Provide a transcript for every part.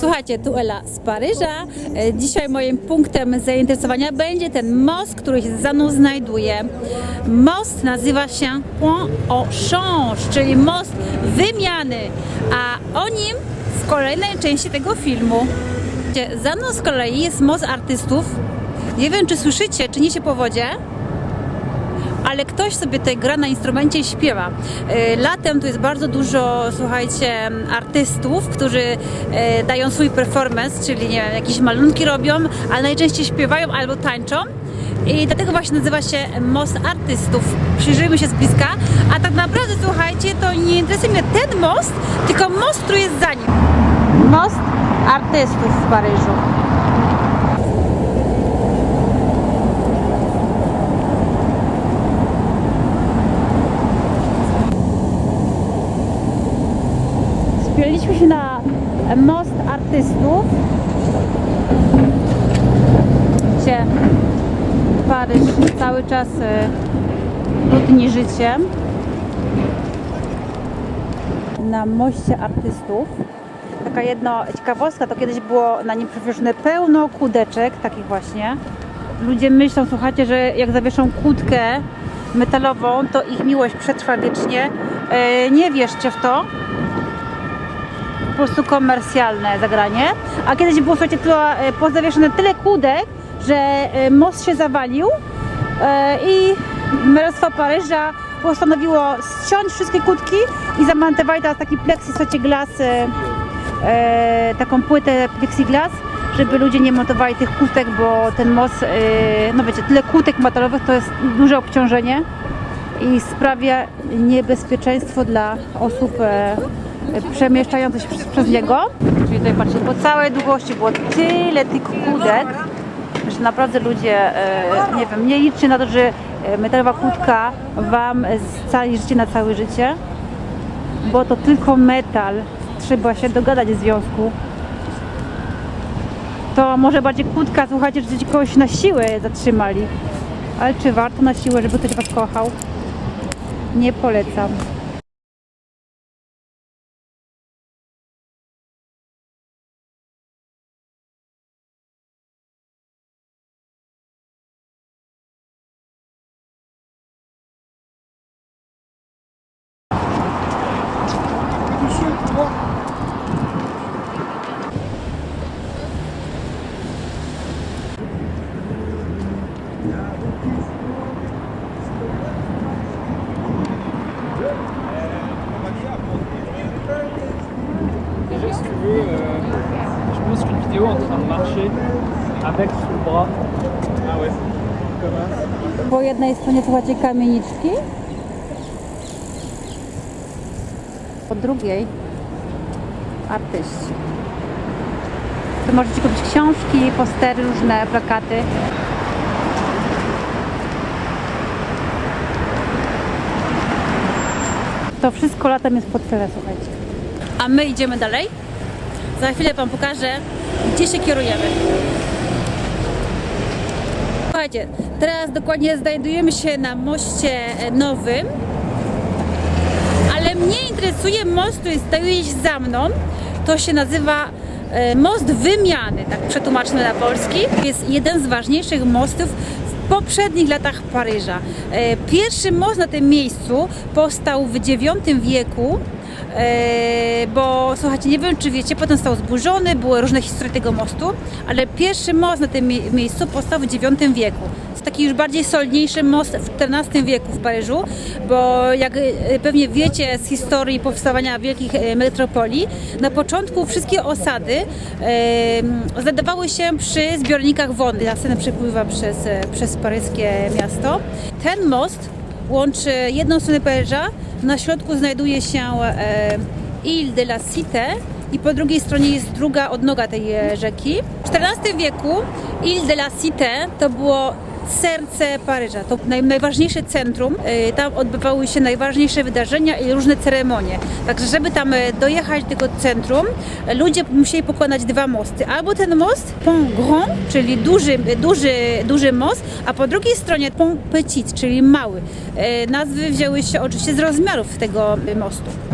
Słuchajcie, tu Ela z Paryża. E, Dzisiaj moim punktem zainteresowania będzie ten most, który się za mną znajduje. Most nazywa się Point au Change, czyli most wymiany, a o nim w kolejnej części tego filmu. Za mną z kolei jest most artystów. Nie wiem, czy słyszycie, czy niesie po wodzie ale ktoś sobie tutaj gra na instrumencie i śpiewa. E, Latem tu jest bardzo dużo, słuchajcie, artystów, którzy e, dają swój performance, czyli nie wiem, jakieś malunki robią, ale najczęściej śpiewają albo tańczą. I dlatego właśnie nazywa się Most Artystów. Przyjrzyjmy się z bliska, a tak naprawdę, słuchajcie, to nie interesuje mnie ten most, tylko most, który jest za nim. Most Artystów w Paryżu. Spieliśmy się na most artystów. Gdzie Paryż cały czas e, nudni życiem. Na moście artystów. Taka jedna ciekawostka, to kiedyś było na nim przewieszone pełno kudeczek, takich właśnie. Ludzie myślą, słuchajcie, że jak zawieszą kłódkę metalową, to ich miłość przetrwa wiecznie. E, Nie wierzcie w to prostu komercjalne zagranie. A kiedyś było, słuchajcie, tyle, pozawieszone tyle kłódek, że e, most się zawalił e, i Merostwo Paryża postanowiło ściąć wszystkie kłódki i zamontowali teraz taki plexi, e, taką płytę plexiglas, żeby ludzie nie montowali tych kłódek, bo ten most, no wiecie, tyle kłódek metalowych to jest duże obciążenie i sprawia niebezpieczeństwo dla osób e, przemieszczających się przez, przez niego. Czyli tutaj patrzcie, po całej długości było tyle tych kłódek, że naprawdę ludzie, e, nie wiem, nie liczcie na to, że e, metalowa kłódka Wam scali życie na całe życie, bo to tylko metal. Trzeba się dogadać w związku. To może bardziej kłódka, słuchajcie, że kogoś na siłę zatrzymali. Ale czy warto na siłę, żeby ktoś Was kochał? Nie polecam. Po jednej stronie słuchajcie kamieniczki, po drugiej artyści. Tu możecie kupić książki, postery, różne plakaty. To wszystko latem jest pod tyle, słuchajcie. A my idziemy dalej. Za chwilę Wam pokażę, gdzie się kierujemy. Słuchajcie, teraz dokładnie znajdujemy się na moście e, nowym, ale mnie interesuje most, który znajduje się za mną. To się nazywa e, most wymiany, tak przetłumaczmy na polski. Jest jeden z ważniejszych mostów w poprzednich latach Paryża. E, Pierwszy most na tym miejscu powstał w IX wieku. E, bo słuchajcie, nie wiem czy wiecie, potem został zburzony, były różne historie tego mostu, ale pierwszy most na tym mie- miejscu powstał w IX wieku. To taki już bardziej solidniejszy most w XIV wieku w Paryżu, bo jak e, pewnie wiecie z historii powstawania wielkich e, metropolii, na początku wszystkie osady znajdowały się przy zbiornikach wody. Ta scena przepływa przez, przez paryskie miasto. Ten most łączy jedną stronę Paryża, na środku znajduje się e, Ile de la Cité i po drugiej stronie jest druga odnoga tej e, rzeki. W XIV wieku Ile de la Cité to było serce Paryża, to naj, najważniejsze centrum. E, Tam odbywały się najważniejsze wydarzenia i różne ceremonie. Także żeby tam e, dojechać do tego centrum, ludzie musieli pokonać dwa mosty. Albo ten most Pont Grand, czyli duży, duży, duży most, a po drugiej stronie Pont Petit, czyli mały. E, Nazwy wzięły się oczywiście z rozmiarów tego mostu.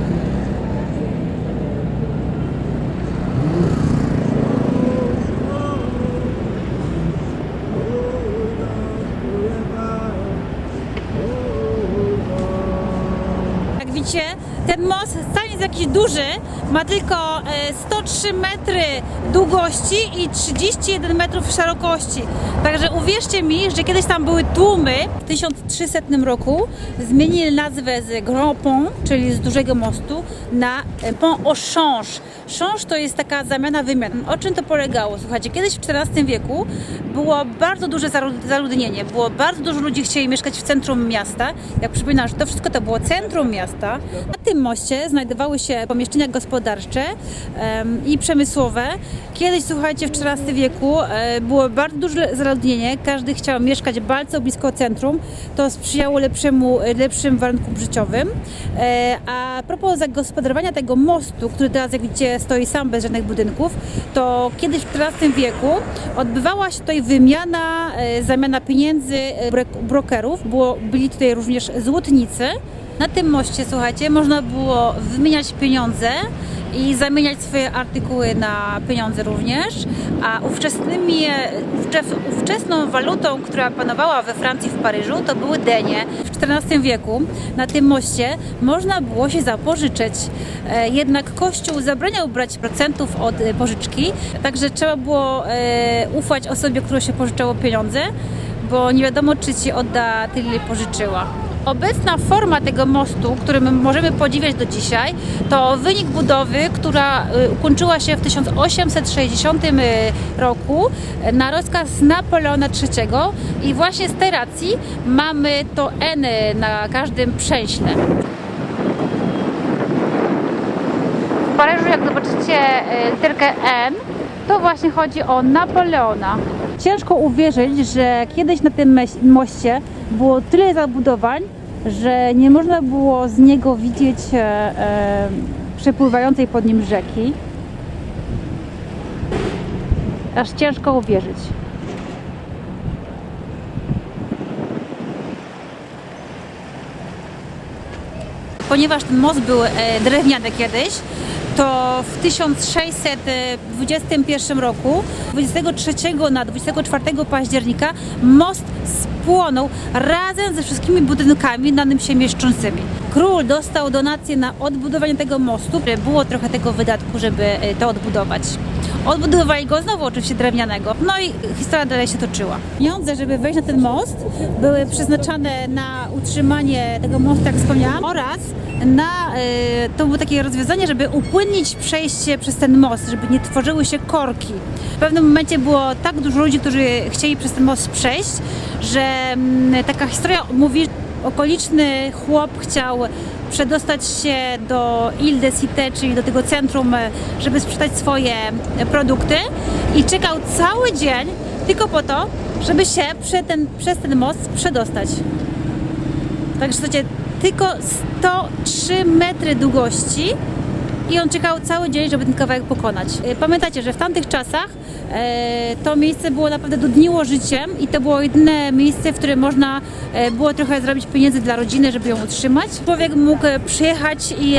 Ten most wcale nie jest jakiś duży, ma tylko 103 metry długości i 31 metrów szerokości. Także uwierzcie mi, że kiedyś tam były tłumy. W 1300 roku zmienili nazwę z Grand Pont, czyli z dużego mostu, na Pont au Change. Change to jest taka zamiana wymian. O czym to polegało? Słuchajcie, kiedyś w XIV wieku było bardzo duże zaludnienie, było bardzo dużo ludzi chcieli mieszkać w centrum miasta. Jak przypominam, że to wszystko to było centrum miasta. Na tym moście znajdowały się pomieszczenia gospodarcze i przemysłowe. Kiedyś, słuchajcie, w XIV wieku e, było bardzo duże zaludnienie, każdy chciał mieszkać bardzo blisko centrum. To sprzyjało lepszemu, lepszym warunkom życiowym. E, a propos zagospodarowania tego mostu, który teraz, jak widzicie, stoi sam bez żadnych budynków, to kiedyś w XIV wieku odbywała się tutaj wymiana, e, zamiana pieniędzy brokerów. Było, byli tutaj również złotnicy. Na tym moście, słuchajcie, można było wymieniać pieniądze i zamieniać swoje artykuły na pieniądze również, a ówczesnymi, ówcze- ówczesną walutą, która panowała we Francji w Paryżu, to były denie. W XIV wieku na tym moście można było się zapożyczyć, e, jednak Kościół zabraniał brać procentów od e, pożyczki, także trzeba było e, ufać osobie, która się pożyczało pieniądze, bo nie wiadomo, czy ci odda tyle, ile pożyczyła. Obecna forma tego mostu, który my możemy podziwiać do dzisiaj, to wynik budowy, która y, ukończyła się w 1860 roku y, na rozkaz Napoleona III i właśnie z tej racji mamy to N na każdym przęśle. W Paryżu, jak zobaczycie y, literkę N, to właśnie chodzi o Napoleona. Ciężko uwierzyć, że kiedyś na tym moście było tyle zabudowań, że nie można było z niego widzieć e, e, przepływającej pod nim rzeki. Aż ciężko uwierzyć. Ponieważ ten most był e, drewniany kiedyś, to w 1621 roku, 23 na 24 października, most spłonął razem ze wszystkimi budynkami na nim się mieszczącymi. Król dostał donację na odbudowanie tego mostu. Było trochę tego wydatku, żeby e, to odbudować. Odbudowali go znowu oczywiście drewnianego. No i historia dalej się toczyła. Pieniądze, żeby wejść na ten most, były przeznaczane na utrzymanie tego mostu, jak wspomniałam, oraz na, e, to było takie rozwiązanie, żeby upłynnić przejście przez ten most, żeby nie tworzyły się korki. W pewnym momencie było tak dużo ludzi, którzy chcieli przez ten most przejść, że mm, taka historia mówi, okoliczny chłop chciał przedostać się do Ile de Cité, czyli do tego centrum, e, żeby sprzedać swoje e, produkty i czekał cały dzień tylko po to, żeby się ten, przez ten most przedostać. Także słuchajcie, tylko 103 metry długości i on czekał cały dzień, żeby ten kawałek pokonać. E, Pamiętacie, że w tamtych czasach e, to miejsce było naprawdę dudniło życiem i to było jedyne miejsce, w którym można e, było trochę zrobić pieniędzy dla rodziny, żeby ją utrzymać. Człowiek mógł przyjechać i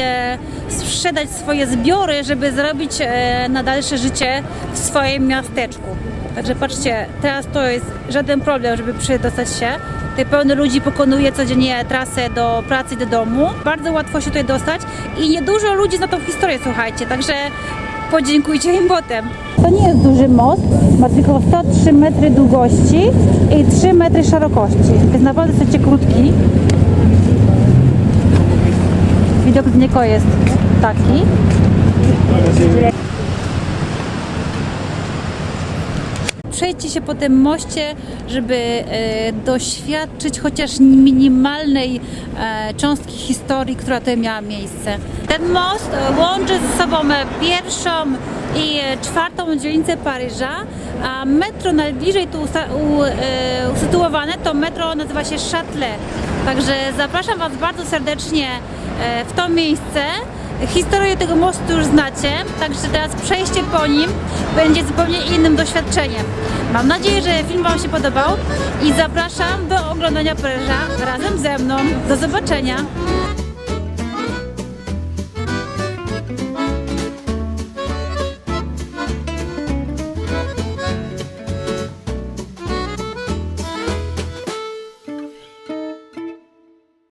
sprzedać swoje zbiory, żeby zarobić e, na dalsze życie w swoim miasteczku. Także patrzcie, teraz to jest żaden problem, żeby przedostać się. Tutaj pełno ludzi pokonuje codziennie trasę do pracy do domu. Bardzo łatwo się tutaj dostać i niedużo ludzi zna tą historię, słuchajcie, także podziękujcie im potem. To nie jest duży most, ma tylko 103 metry długości i 3 metry szerokości. Jest naprawdę dosyć krótki. Widok z niego jest taki. Przejdźcie się po tym moście, żeby e, doświadczyć chociaż minimalnej e, cząstki historii, która tutaj miała miejsce. Ten most e, łączy ze sobą pierwszą i czwartą dzielnicę Paryża, a metro najbliżej tu usytuowane to metro nazywa się Châtelet. Także zapraszam Was bardzo serdecznie w to miejsce. Historię tego mostu już znacie, także teraz przejście po nim będzie zupełnie innym doświadczeniem. Mam nadzieję, że film Wam się podobał i zapraszam do oglądania Paryża razem ze mną. Do zobaczenia!